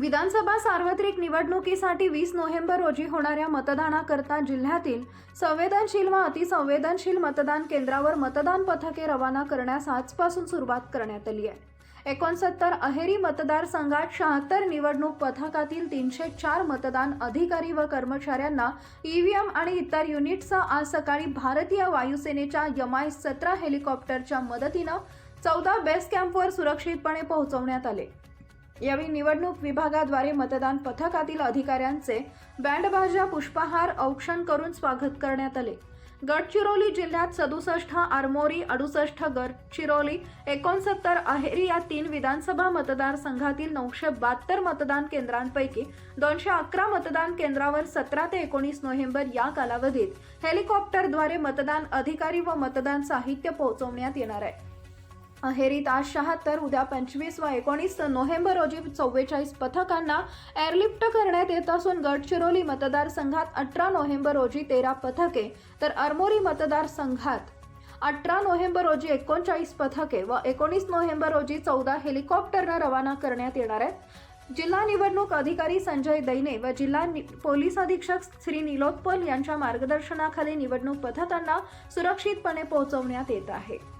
विधानसभा सार्वत्रिक निवडणुकीसाठी वीस नोव्हेंबर रोजी होणाऱ्या मतदानाकरता जिल्ह्यातील संवेदनशील व अतिसंवेदनशील मतदान केंद्रावर मतदान पथके रवाना करण्यास आजपासून सुरुवात करण्यात आली आहे. एकोणसत्तर अहेरी मतदारसंघात शहात्तर निवडणूक पथकातील तीनशे चार मतदान अधिकारी व कर्मचाऱ्यांना ईव्हीएम आणि इतर युनिट्सचा आज सकाळी भारतीय वायुसेनेच्या यमाय सतरा हेलिकॉप्टरच्या मदतीनं चौदा बेस कॅम्पवर सुरक्षितपणे पोहोचवण्यात आले. यावेळी निवडणूक विभागाद्वारे मतदान पथकातील अधिकाऱ्यांचे बँडबाजा पुष्पहार औक्षण करून स्वागत करण्यात आले. गडचिरोली जिल्ह्यात सदुसष्ट आरमोरी अडुसष्ट गडचिरोली एकोणसत्तर अहेरी या तीन विधानसभा मतदारसंघातील नऊशे बहात्तर मतदान केंद्रांपैकी दोनशे अकरा मतदान केंद्रावर सतरा ते एकोणीस नोव्हेंबर या कालावधीत हेलिकॉप्टरद्वारे मतदान अधिकारी व मतदान साहित्य पोहोचवण्यात येणार आहे. अहेरीत आज शहात्तर उद्या पंचवीस व एकोणीस नोव्हेंबर रोजी चव्वेचाळीस पथकांना एअरलिफ्ट करण्यात येत असून गडचिरोली मतदारसंघात अठरा नोव्हेंबर रोजी तेरा पथके तर अरमोरी मतदारसंघात अठरा नोव्हेंबर रोजी एकोणचाळीस पथके व एकोणीस नोव्हेंबर रोजी चौदा हेलिकॉप्टरनं रवाना करण्यात येणार आहेत. जिल्हा निवडणूक अधिकारी संजय दैने व जिल्हा नि- पोलीस अधीक्षक श्री निलोत्पल यांच्या मार्गदर्शनाखाली निवडणूक पथकांना सुरक्षितपणे पोहोचवण्यात येत आहे.